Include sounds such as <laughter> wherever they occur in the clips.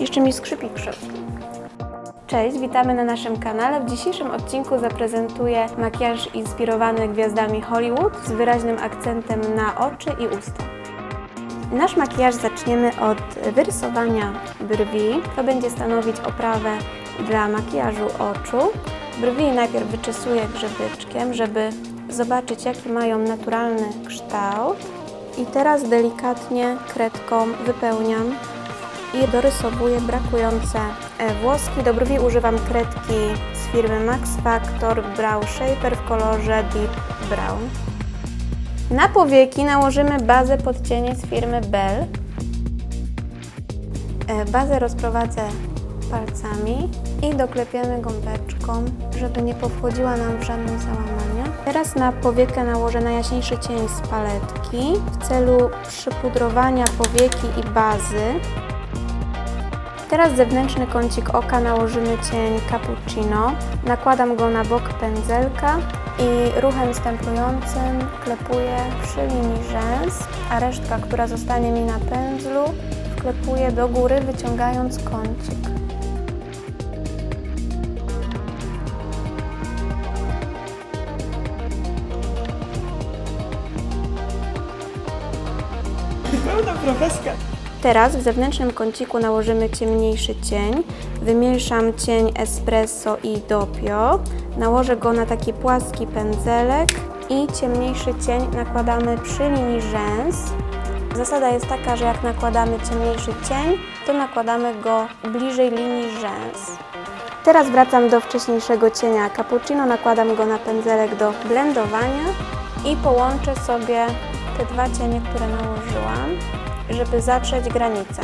jeszcze mi skrzypi krzyw. Cześć, witamy na naszym kanale. W dzisiejszym odcinku zaprezentuję makijaż inspirowany gwiazdami Hollywood z wyraźnym akcentem na oczy i usta. Nasz makijaż zaczniemy od wyrysowania brwi. To będzie stanowić oprawę dla makijażu oczu. Brwi najpierw wyczesuję grzebyczkiem, żeby zobaczyć jaki mają naturalny kształt. I teraz delikatnie kredką wypełniam i dorysowuję brakujące e, włoski. Do brwi używam kredki z firmy Max Factor Brow Shaper w kolorze Deep Brown. Na powieki nałożymy bazę pod cienie z firmy Bell. E, Bazę rozprowadzę palcami i doklepiemy gąbeczką, żeby nie powchodziła nam w żadne załamania. Teraz na powiekę nałożę najjaśniejszy cień z paletki w celu przypudrowania powieki i bazy. Teraz zewnętrzny kącik oka nałożymy cień cappuccino. Nakładam go na bok pędzelka i ruchem stemplującym klepuję przy linii rzęs, a resztka, która zostanie mi na pędzlu, wklepuję do góry, wyciągając kącik. Pełna profeska. Teraz w zewnętrznym kąciku nałożymy ciemniejszy cień. Wymieszam cień espresso i doppio. Nałożę go na taki płaski pędzelek i ciemniejszy cień nakładamy przy linii rzęs. Zasada jest taka, że jak nakładamy ciemniejszy cień, to nakładamy go bliżej linii rzęs. Teraz wracam do wcześniejszego cienia cappuccino, nakładam go na pędzelek do blendowania i połączę sobie te dwa cienie, które nałożyłam, żeby zatrzeć granicę.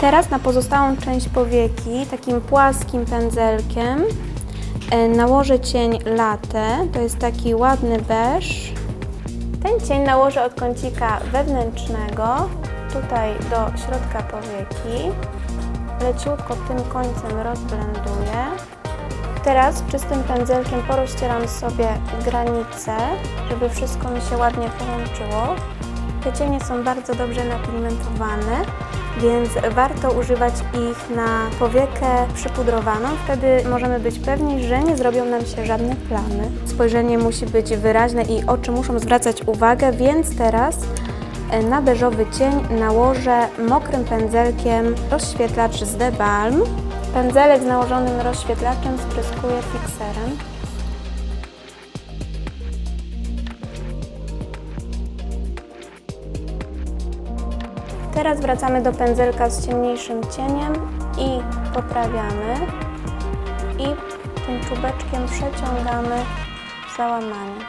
Teraz na pozostałą część powieki takim płaskim pędzelkiem e, nałożę cień latte, to jest taki ładny beż. Ten cień nałożę od kącika wewnętrznego, tutaj do środka powieki. Leciutko tym końcem rozblenduję. Teraz czystym pędzelkiem porozcieram sobie granice, żeby wszystko mi się ładnie połączyło. Te cienie są bardzo dobrze napigmentowane, więc warto używać ich na powiekę przypudrowaną. Wtedy możemy być pewni, że nie zrobią nam się żadne plamy. Spojrzenie musi być wyraźne i oczy muszą zwracać uwagę, więc teraz e, na beżowy cień nałożę mokrym pędzelkiem rozświetlacz z The Balm. Pędzelek z nałożonym rozświetlaczem spryskuję fikserem. Teraz wracamy do pędzelka z ciemniejszym cieniem i poprawiamy. I tym czubeczkiem przeciągamy załamanie.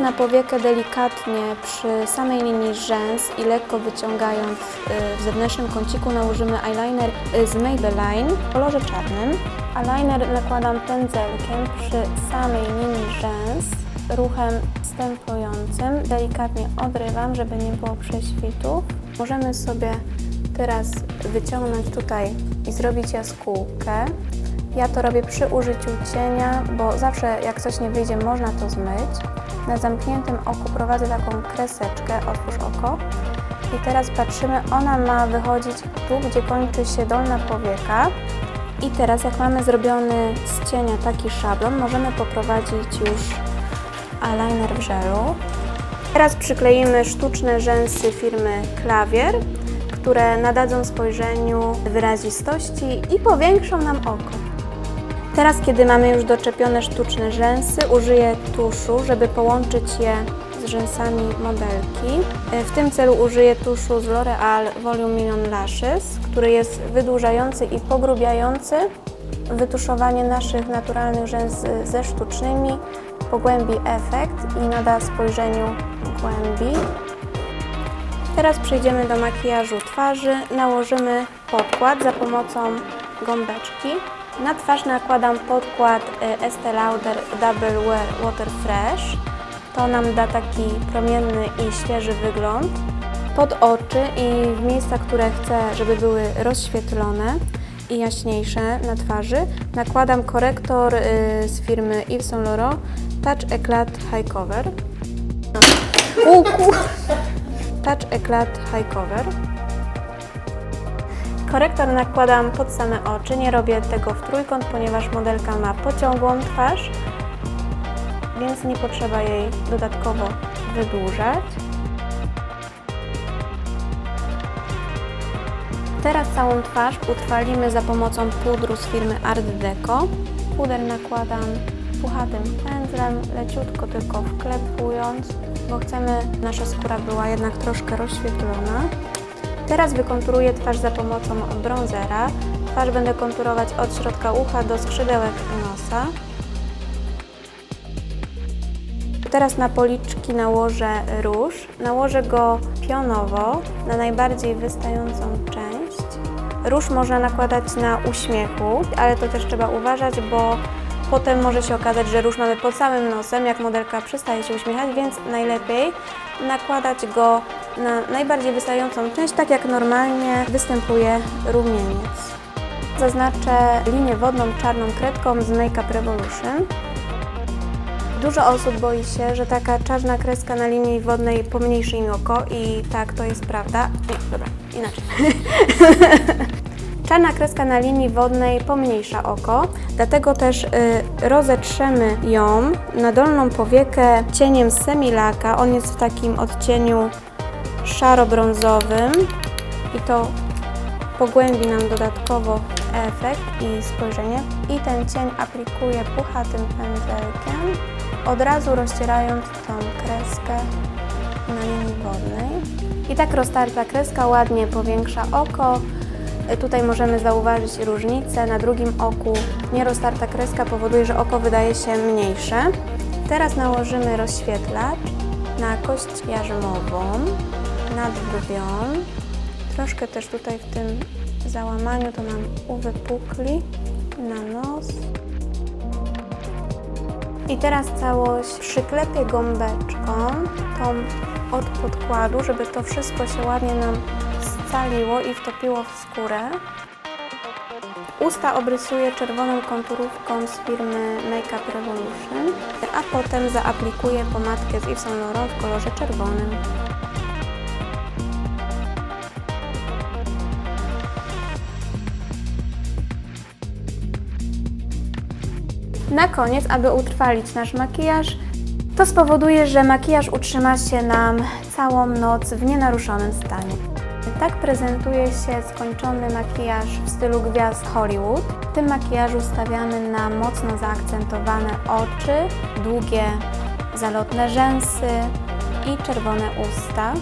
Na powiekę delikatnie przy samej linii rzęs i lekko wyciągając y, w zewnętrznym kąciku nałożymy eyeliner y, z Maybelline w kolorze czarnym. Eyeliner nakładam pędzelkiem przy samej linii rzęs ruchem stemplującym. Delikatnie odrywam, żeby nie było prześwitów. Możemy sobie teraz wyciągnąć tutaj i zrobić jaskółkę. Ja to robię przy użyciu cienia, bo zawsze jak coś nie wyjdzie, można to zmyć. Na zamkniętym oku prowadzę taką kreseczkę, otwórz oko. I teraz patrzymy, ona ma wychodzić tu, gdzie kończy się dolna powieka. I teraz jak mamy zrobiony z cienia taki szablon, możemy poprowadzić już eyeliner w żelu. Teraz przykleimy sztuczne rzęsy firmy Klawier, które nadadzą spojrzeniu wyrazistości i powiększą nam oko. Teraz, kiedy mamy już doczepione sztuczne rzęsy, użyję tuszu, żeby połączyć je z rzęsami modelki. W tym celu użyję tuszu z L'Oreal Volume Million Lashes, który jest wydłużający i pogrubiający. Wytuszowanie naszych naturalnych rzęs ze sztucznymi pogłębi efekt i nada spojrzeniu głębi. Teraz przejdziemy do makijażu twarzy. Nałożymy podkład za pomocą gąbeczki. Na twarz nakładam podkład y, Estee Lauder Double Wear Water Fresh. To nam da taki promienny i świeży wygląd. Pod oczy i w miejsca, które chcę, żeby były rozświetlone i jaśniejsze na twarzy, nakładam korektor y, z firmy Yves Saint Laurent Touch Eclat High Cover. Uku. Touch Eclat High Cover. Korektor nakładam pod same oczy, nie robię tego w trójkąt, ponieważ modelka ma pociągłą twarz, więc nie potrzeba jej dodatkowo wydłużać. Teraz całą twarz utrwalimy za pomocą pudru z firmy Art Deco. Puder nakładam puchatym pędzlem, leciutko tylko wklepując, bo chcemy, nasza skóra była jednak troszkę rozświetlona. Teraz wykonturuję twarz za pomocą bronzera. Twarz będę konturować od środka ucha do skrzydełek nosa. Teraz na policzki nałożę róż. Nałożę go pionowo na najbardziej wystającą część. Róż można nakładać na uśmiechu, ale to też trzeba uważać, bo potem może się okazać, że róż mamy pod samym nosem, jak modelka przestaje się uśmiechać, więc najlepiej nakładać go na najbardziej wystającą część, tak jak normalnie występuje rumieniec. Zaznaczę linię wodną czarną kredką z Make Up Revolution. Dużo osób boi się, że taka czarna kreska na linii wodnej pomniejszy im oko i tak, to jest prawda. Nie, dobra, inaczej. <laughs> Czarna kreska na linii wodnej pomniejsza oko, dlatego też y, rozetrzemy ją na dolną powiekę cieniem semilaka. On jest w takim odcieniu szaro-brązowym i to pogłębi nam dodatkowo efekt i spojrzenie. I ten cień aplikuję puchatym pędzelkiem, od razu rozcierając tą kreskę na linii wodnej. I tak roztarta kreska ładnie powiększa oko. Tutaj możemy zauważyć różnicę. Na drugim oku nieroztarta kreska powoduje, że oko wydaje się mniejsze. Teraz nałożymy rozświetlacz na kość jarzmową, nad brwią. Troszkę też tutaj w tym załamaniu to nam uwypukli na nos. I teraz całość przyklepię gąbeczką tą od podkładu, żeby to wszystko się ładnie nam scaliło i wtopiło w skórę. Usta obrysuję czerwoną konturówką z firmy Make Up Revolution, a potem zaaplikuję pomadkę z Yves Saint Laurent w kolorze czerwonym. Na koniec, aby utrwalić nasz makijaż, to spowoduje, że makijaż utrzyma się nam całą noc w nienaruszonym stanie. Tak prezentuje się skończony makijaż w stylu gwiazd Hollywood. W tym makijażu stawiamy na mocno zaakcentowane oczy, długie, zalotne rzęsy i czerwone usta.